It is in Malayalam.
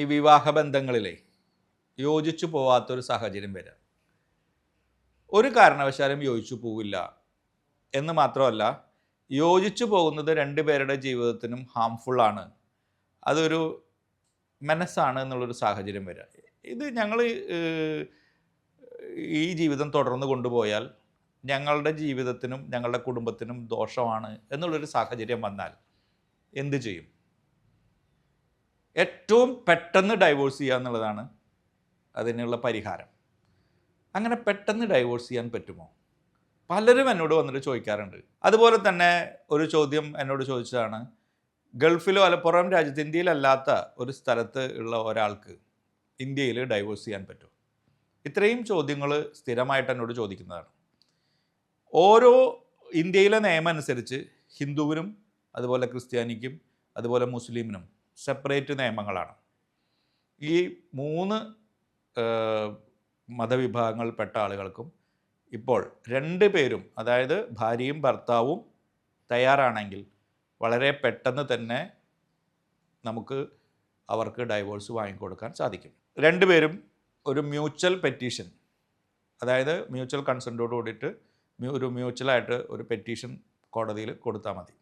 ഈ വിവാഹ ബന്ധങ്ങളിലെ യോജിച്ചു പോവാത്തൊരു സാഹചര്യം വരാം. ഒരു കാരണവശാലും യോജിച്ചു പോവില്ല എന്ന് മാത്രമല്ല യോജിച്ചു പോകുന്നത് രണ്ടുപേരുടെ ജീവിതത്തിനും ഹാംഫുള്ളാണ് അതൊരു മനസ്സാണ് എന്നുള്ളൊരു സാഹചര്യം വരിക ഇത് ഞങ്ങൾ ഈ ജീവിതം തുടർന്ന് കൊണ്ടുപോയാൽ ഞങ്ങളുടെ ജീവിതത്തിനും ഞങ്ങളുടെ കുടുംബത്തിനും ദോഷമാണ് എന്നുള്ളൊരു സാഹചര്യം വന്നാൽ എന്തു ചെയ്യും? ഏറ്റവും പെട്ടെന്ന് ഡൈവോഴ്സ് ചെയ്യുക എന്നുള്ളതാണ് അതിനുള്ള പരിഹാരം. അങ്ങനെ പെട്ടെന്ന് ഡൈവോഴ്സ് ചെയ്യാൻ പറ്റുമോ? പലരും എന്നോട് വന്നിട്ട് ചോദിക്കാറുണ്ട്. അതുപോലെ തന്നെ ഒരു ചോദ്യം എന്നോട് ചോദിച്ചതാണ് ഗൾഫിലോ അല്ല പുറം രാജ്യത്ത് ഇന്ത്യയിലല്ലാത്ത ഒരു സ്ഥലത്ത് ഉള്ള ഒരാൾക്ക് ഇന്ത്യയിൽ ഡൈവോഴ്സ് ചെയ്യാൻ പറ്റുമോ? ഇത്രയും ചോദ്യങ്ങൾ സ്ഥിരമായിട്ട് എന്നോട് ചോദിക്കുന്നതാണ്. ഓരോ ഇന്ത്യയിലെ നിയമം അനുസരിച്ച് ഹിന്ദുവിനും അതുപോലെ ക്രിസ്ത്യാനിക്കും അതുപോലെ മുസ്ലിമിനും സെപ്പറേറ്റ് നിയമങ്ങളാണ്. ഈ മൂന്ന് മതവിഭാഗങ്ങളിൽപ്പെട്ട ആളുകൾക്കും ഇപ്പോൾ രണ്ട് പേരും അതായത് ഭാര്യയും ഭർത്താവും തയ്യാറാണെങ്കിൽ വളരെ പെട്ടെന്ന് തന്നെ നമുക്ക് അവർക്ക് ഡൈവോഴ്സ് വാങ്ങിക്കൊടുക്കാൻ സാധിക്കും. രണ്ടുപേരും ഒരു മ്യൂച്വൽ പെറ്റീഷൻ അതായത് മ്യൂച്വൽ കൺസെന്റോട് കൂടിയിട്ട് ഒരു മ്യൂച്വലായിട്ട് ഒരു പെറ്റീഷൻ കോടതിയിൽ കൊടുത്താൽ മതി.